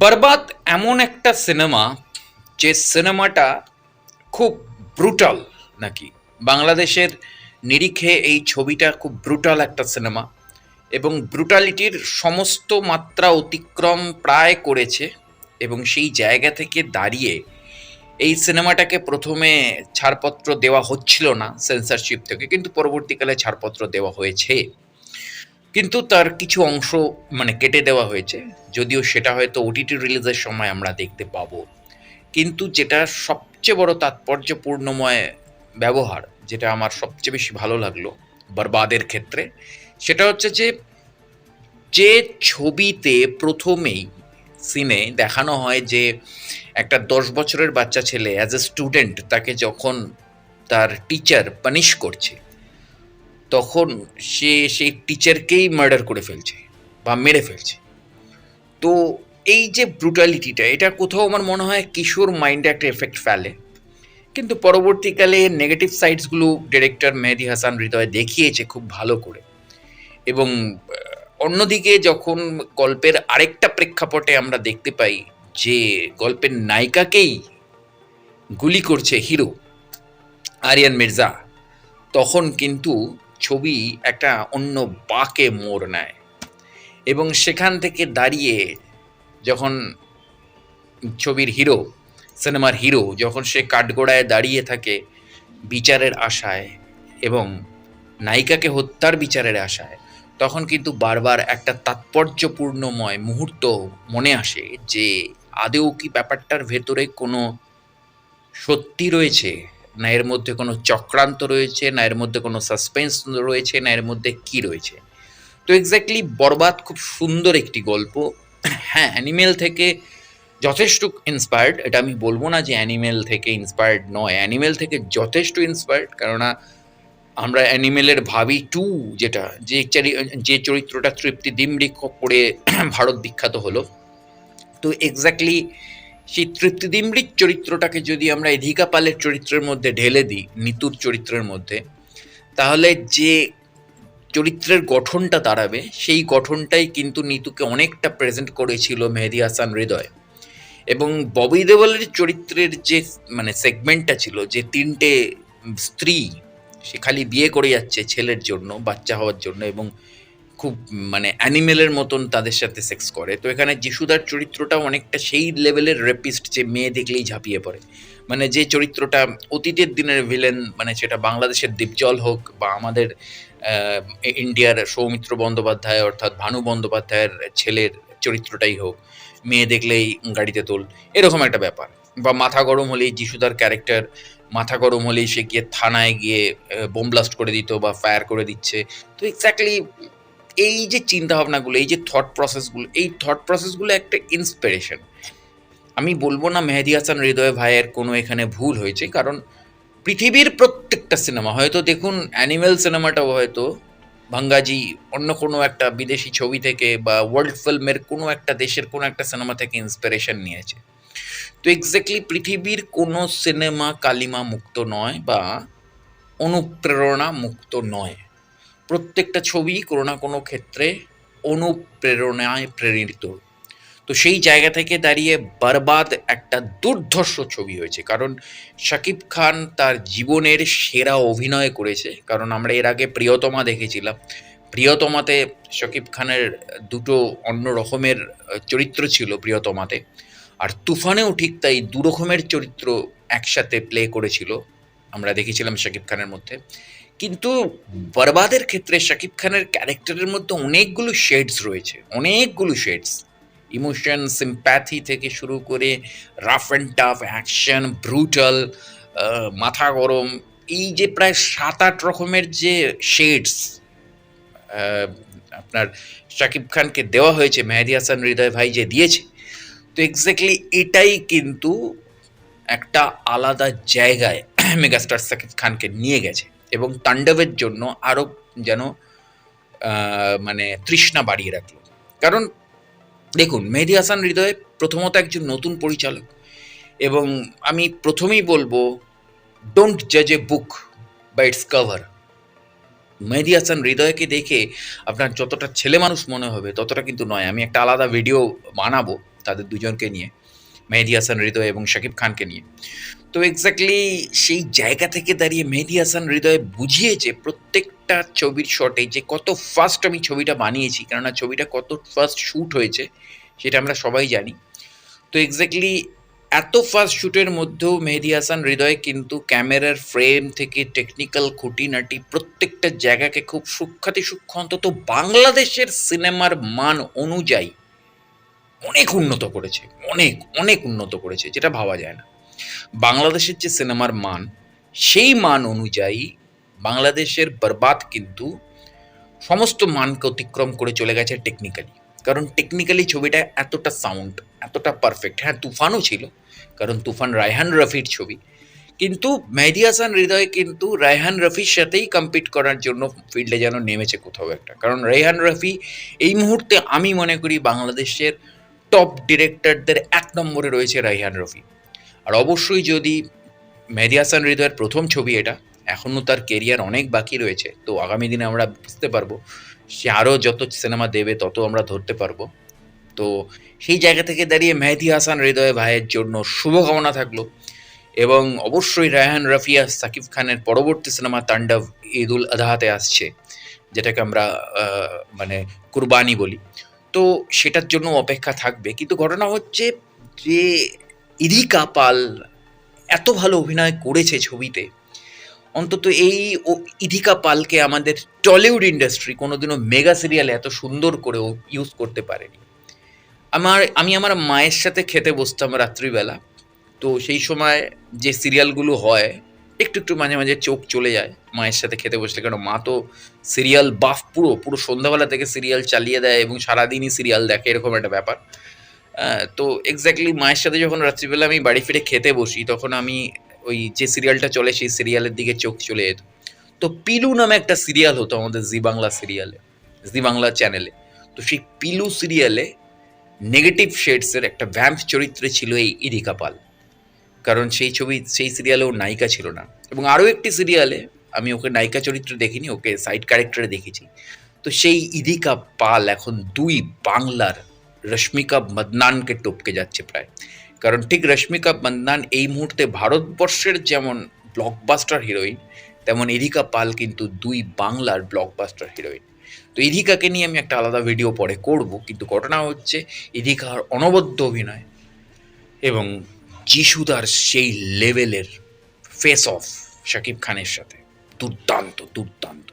বরবাদ এমন একটা সিনেমা যে সিনেমাটা খুব ব্রুটাল নাকি? বাংলাদেশের নিরিখে এই ছবিটা খুব ব্রুটাল একটা সিনেমা এবং ব্রুটালিটির সমস্ত মাত্রা অতিক্রম প্রায় করেছে এবং সেই জায়গা থেকে দাঁড়িয়ে এই সিনেমাটাকে প্রথমে ছাড়পত্র দেওয়া হচ্ছিল না সেন্সরশিপ থেকে, কিন্তু পরবর্তীকালে ছাড়পত্র দেওয়া হয়েছে। কিন্তু তার কিছু অংশ মানে কেটে দেওয়া হয়েছে। যদিও সেটা হয়তো ওটিটি রিলিজের সময় আমরা দেখতে পাবো। কিন্তু যেটা সবচেয়ে বড় তাৎপর্যপূর্ণময় ব্যবহার, যেটা আমার সবচেয়ে বেশি ভালো লাগল বরবাদের ক্ষেত্রে, সেটা হচ্ছে যে যে ছবিতে প্রথমেই সিনে দেখানো হয় যে একটা দশ বছরের বাচ্চা ছেলে অ্যাজ এ স্টুডেন্ট তাকে যখন তার টিচার পানিশ করছে তখন সে সেই টিচারকেই মার্ডার করে ফেলছে বা মেরে ফেলছে। তো এই যে ব্রুটালিটিটা এটা কোথাও আমার মনে হয় কিশোর মাইন্ডে একটা এফেক্ট ফেলে। কিন্তু পরবর্তীকালে নেগেটিভ সাইডসগুলো ডিরেক্টর মেহেদি হাসান হৃদয় দেখিয়েছে খুব ভালো করে। এবং অন্যদিকে যখন গল্পের আরেকটা প্রেক্ষাপটে আমরা দেখতে পাই যে গল্পের নায়িকাকেই গুলি করছে হিরো আরিয়ান মির্জা, তখন কিন্তু ছবি একটা অন্য বাঁকে মোড় নেয়। এবং সেখান থেকে দাঁড়িয়ে যখন ছবির হিরো, সিনেমার হিরো যখন সে কাঠগোড়ায় দাঁড়িয়ে থাকে বিচারের আশায় এবং নায়িকাকে হত্যার বিচারের আশায়, তখন কিন্তু বারবার একটা তাৎপর্যপূর্ণময় মুহূর্ত মনে আসে যে আদেও কি ব্যাপারটার ভেতরে কোনো সত্যি রয়েছে? না এর মধ্যে কোনো চক্রান্ত রয়েছে, না এর মধ্যে কোনো সাসপেন্স রয়েছে, না এর মধ্যে কি রয়েছে? তো এক্স্যাক্টলি বরবাদ খুব সুন্দর একটি গল্প। হ্যাঁ অ্যানিমেল থেকে যথেষ্ট ইন্সপায়ার্ড এটা আমি বলব না যে অ্যানিমেল থেকে ইন্সপায়ার্ড নয় অ্যানিমেল থেকে যথেষ্ট ইন্সপায়ার্ড কেননা আমরা অ্যানিমেলের ভাবি টু যেটা, যে যে চরিত্রটা তৃপ্তি দিমড়ি করে ভারত বিখ্যাত হলো। তো এক্স্যাক্টলি সেই তৃপ্তি চরিত্রটাকে যদি আমরা এধিকা পালের চরিত্রের মধ্যে ঢেলে দিই নিতুর চরিত্রের মধ্যে, তাহলে যে চরিত্রের গঠনটা দাঁড়াবে, সেই গঠনটাই কিন্তু নিতুকে অনেকটা প্রেজেন্ট করেছিল মেহেদি হাসান হৃদয়। এবং ববি দেওয়ালের চরিত্রের যে মানে সেগমেন্টটা ছিল, যে তিনটে স্ত্রী, সে খালি বিয়ে করে যাচ্ছে ছেলের জন্য, বাচ্চা হওয়ার জন্য এবং খুব মানে অ্যানিমেলের মতন তাদের সাথে সেক্স করে। তো এখানে যিশুদার চরিত্রটা অনেকটা সেই লেভেলের রেপিস্ট যে মেয়ে দেখলেই ঝাঁপিয়ে পড়ে। মানে যে চরিত্রটা অতীতের দিনের ভিলেন মানে সেটা বাংলাদেশের দীপজল হোক বা আমাদের ইন্ডিয়ার সৌমিত্র বন্দ্যোপাধ্যায় অর্থাৎ ভানু বন্দ্যোপাধ্যায়ের ছেলের চরিত্রটাই হোক, মেয়ে দেখলেই গাড়িতে তোল, এরকম একটা ব্যাপার। বা মাথা গরম হলেই যিশুদার ক্যারেক্টার মাথা গরম হলেই সে গিয়ে থানায় গিয়ে বোম ব্লাস্ট করে দিত বা ফায়ার করে দিচ্ছে। তো এক্স্যাক্টলি এই যে চিন্তা ভাবনাগুলো এই যে থট প্রসেসগুলো এই থট প্রসেসগুলো একটা ইন্সপিরেশন আমি বলব না মেহেদি হাসান হৃদয় ভাইয়ের কোনো এখানে ভুল হয়েছে, কারণ পৃথিবীর প্রত্যেকটা সিনেমা হয়তো দেখুন অ্যানিমেল সিনেমাটাও হয়তো ভাঙ্গাজি অন্য কোনো একটা বিদেশি ছবি থেকে বা ওয়ার্ল্ড ফিল্মের কোনো একটা দেশের কোনো একটা সিনেমা থেকে ইন্সপিরেশন নিয়েছে। তো এক্স্যাক্টলি পৃথিবীর কোনো সিনেমা কালিমা মুক্ত নয় বা অনুপ্রেরণা মুক্ত নয়। প্রত্যেকটা ছবি কোনো না কোনো ক্ষেত্রে অনুপ্রেরণায় প্রেরিত। তো সেই জায়গা থেকে দাঁড়িয়ে বরবাদ একটা দুর্ধর্ষ ছবি হয়েছে, কারণ শাকিব খান তার জীবনের সেরা অভিনয় করেছে। কারণ আমরা এর আগে প্রিয়তমা দেখেছিলাম। প্রিয়তমাতে শাকিব খানের দুটো অন্য রকমের চরিত্র ছিল প্রিয়তমাতে। আর তুফানেও ঠিক তাই দু রকমের চরিত্র একসাথে প্লে করেছিল। আমরা দেখেছিলাম শাকিব খানের মধ্যে। কিন্তু বরবাদের ক্ষেত্রে শাকিব খানের ক্যারেক্টারের মধ্যে অনেকগুলো শেডস রয়েছে, অনেকগুলো শেডস। ইমোশন সিম্প্যাথি থেকে শুরু করে rough and tough, action, brutal মাথা গরম, এই যে প্রায় সাত আট রকমের যে শেডস আপনার শাকিব খানকে দেওয়া হয়েছে, মেহেদি হাসান, হৃদয় ভাই যে দিয়েছে, তো এক্স্যাক্টলি এটাই কিন্তু একটা আলাদা জায়গায় মেগাস্টার শাকিব খানকে নিয়ে গেছে। এবং তাণ্ডবের জন্য আরও যেন মানে তৃষ্ণা বাড়িয়ে রাখল। কারণ দেখুন, মেহেদি হাসান হৃদয় প্রথমত একজন নতুন পরিচালক এবং আমি প্রথমেই বলব ডোন্ট জাজ a book by its cover Mehedi Hasan হৃদয়কে দেখে আপনার যতটা ছেলে মানুষ মনে হবে, ততটা কিন্তু নয়। আমি একটা আলাদা ভিডিও বানাবো তাদের দুজনকে নিয়ে, মেহেদি হাসান হৃদয় এবং শাকিব খানকে নিয়ে। তো এক্স্যাক্টলি সেই জায়গা থেকে দাঁড়িয়ে মেহেদি হাসান হৃদয় বুঝিয়েছে প্রত্যেকটা ছবির শটে যে কত ফার্স্ট আমি ছবিটা বানিয়েছি, কেননা ছবিটা কত ফার্স্ট শ্যুট হয়েছে, সেটা আমরা সবাই জানি। তো এক্স্যাক্টলি এত ফার্স্ট শ্যুটের মধ্যেও মেহেদি হাসান হৃদয় কিন্তু ক্যামেরার ফ্রেম থেকে টেকনিক্যাল খুঁটিনাটি প্রত্যেকটা জায়গাকে খুব সূক্ষাতি সূক্ষ্ম অন্তত বাংলাদেশের সিনেমার মান অনুযায়ী অনেক উন্নত করেছে, অনেক অনেক উন্নত করেছে, যেটা ভাবা যায় না। বাংলাদেশের যে সিনেমার মান, সেই মান অনুযায়ী বাংলাদেশের বরবাদ কিন্তু সমস্ত মানকে অতিক্রম করে চলে গেছে টেকনিক্যালি কারণ টেকনিক্যালি ছবিটা এতটা সাউন্ড এতটা পারফেক্ট হ্যাঁ তুফানও ছিল, কারণ তুফান রায়হান রফির ছবি। কিন্তু মেহেদি হাসান হৃদয় কিন্তু রায়হান রফির সাথেই কম্পিট করার জন্য ফিল্ডে যেন নেমেছে কোথাও একটা। কারণ রায়হান রফি এই মুহূর্তে আমি মনে করি বাংলাদেশের টপ ডিরেক্টরদের এক নম্বরে রয়েছে রায়হান রফি। আর অবশ্যই যদি মেহেদি হাসান হৃদয়ের প্রথম ছবি এটা এখনও তার কেরিয়ার অনেক বাকি রয়েছে, তো আগামী দিনে আমরা বুঝতে পারব সে আরও যত সিনেমা দেবে তত আমরা ধরতে পারব। তো সেই জায়গা থেকে দাঁড়িয়ে মেহেদি হাসান হৃদয় ভাইয়ের জন্য শুভকামনা থাকল এবং অবশ্যই রায়হান রাফিয়া, সাকিব খানের পরবর্তী সিনেমা তাণ্ডব ঈদ উল আজহাতে আসছে, যেটাকে আমরা মানে কুরবানি বলি। তো সেটার জন্য অপেক্ষা থাকবে। কিন্তু ঘটনা হচ্ছে যে ইরিকা পাল এত ভালো অভিনয় করেছে ছবিতে। অন্তত এই ও ইধিকা পালকে আমাদের টলিউড ইন্ডাস্ট্রি কোনোদিনও মেগা সিরিয়ালে এত সুন্দর করে ইউজ করতে পারেনি। আমার, আমি আমার মায়ের সাথে খেতে বসতাম রাত্রিবেলা। তো সেই সময় যে সিরিয়ালগুলো হয়, একটু একটু মাঝে মাঝে চোখ চলে যায় মায়ের সাথে খেতে বসলে। কারণ মা তো সিরিয়াল বাফ পুরো পুরো সন্ধ্যাবেলা থেকে সিরিয়াল চালিয়ে দেয় এবং সারাদিনই সিরিয়াল দেখে, এরকম একটা ব্যাপার। তো এক্স্যাক্টলি মায়ের সাথে যখন রাত্রিবেলা আমি বাড়ি ফিরে খেতে বসি, তখন আমি ওই যে সিরিয়ালটা চলে, সেই সিরিয়ালের দিকে চোখ চলে যেত। তো পিলু নামে একটা সিরিয়াল হতো আমাদের জি বাংলা সিরিয়ালে জি বাংলা চ্যানেলে তো সেই পিলু সিরিয়ালে নেগেটিভ শেডসের একটা ভ্যাম্প চরিত্রে ছিল এই ইরিকা পাল। কারণ সেই ছবি, সেই সিরিয়ালে ওর নায়িকা ছিল না। এবং আরও একটি সিরিয়ালে আমি ওকে নায়িকা চরিত্রে দেখিনি, ওকে সাইড ক্যারেক্টারে দেখেছি। তো সেই ইদিকা পাল এখন দুই বাংলার রশ্মিকা মদনানকে টপকে যাচ্ছে প্রায়। কারণ ঠিক রশ্মিকা মদনান এই মুহূর্তে ভারতবর্ষের যেমন ব্লকবাস্টার হিরোইন তেমন ইদিকা পাল কিন্তু দুই বাংলার ব্লকবাস্টার হিরোইন তো ইধিকাকে নিয়ে আমি একটা আলাদা ভিডিও পরে করব, কিন্তু ঘটনা হচ্ছে ইধিকার অনবদ্য অভিনয় এবং যিশুদার সেই লেভেলের ফেস অফ শাকিব খানের সাথে। দুর্দান্ত দুর্দান্ত।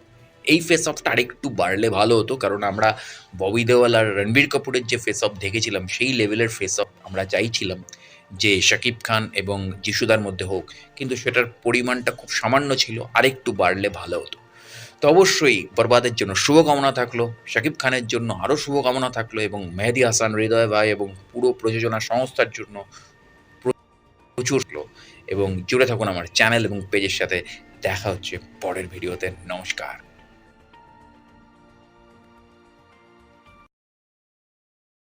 এই ফেস অফটা আরেকটু বাড়লে ভালো হতো, কারণ আমরা ববি দেওয়াল আর রণবীর কাপুরের যে ফেস অফ দেখেছিলাম, সেই লেভেলের ফেস অফ আমরা চাইছিলাম যে শাকিব খান এবং যিশুদার মধ্যে হোক, কিন্তু সেটার পরিমাণটা খুব সামান্য ছিল, আরেকটু বাড়লে ভালো হতো। তো অবশ্যই বরবাদের জন্য শুভকামনা থাকল, শাকিব খানের জন্য আরও শুভকামনা থাকল এবং মেহেদি হাসান, হৃদয় ভাই এবং পুরো প্রযোজনা সংস্থার জন্য প্রচুর এবং জুড়ে থাকুন আমার চ্যানেল এবং পেজের সাথে, দেখা হচ্ছে পরের ভিডিওতে নমস্কার।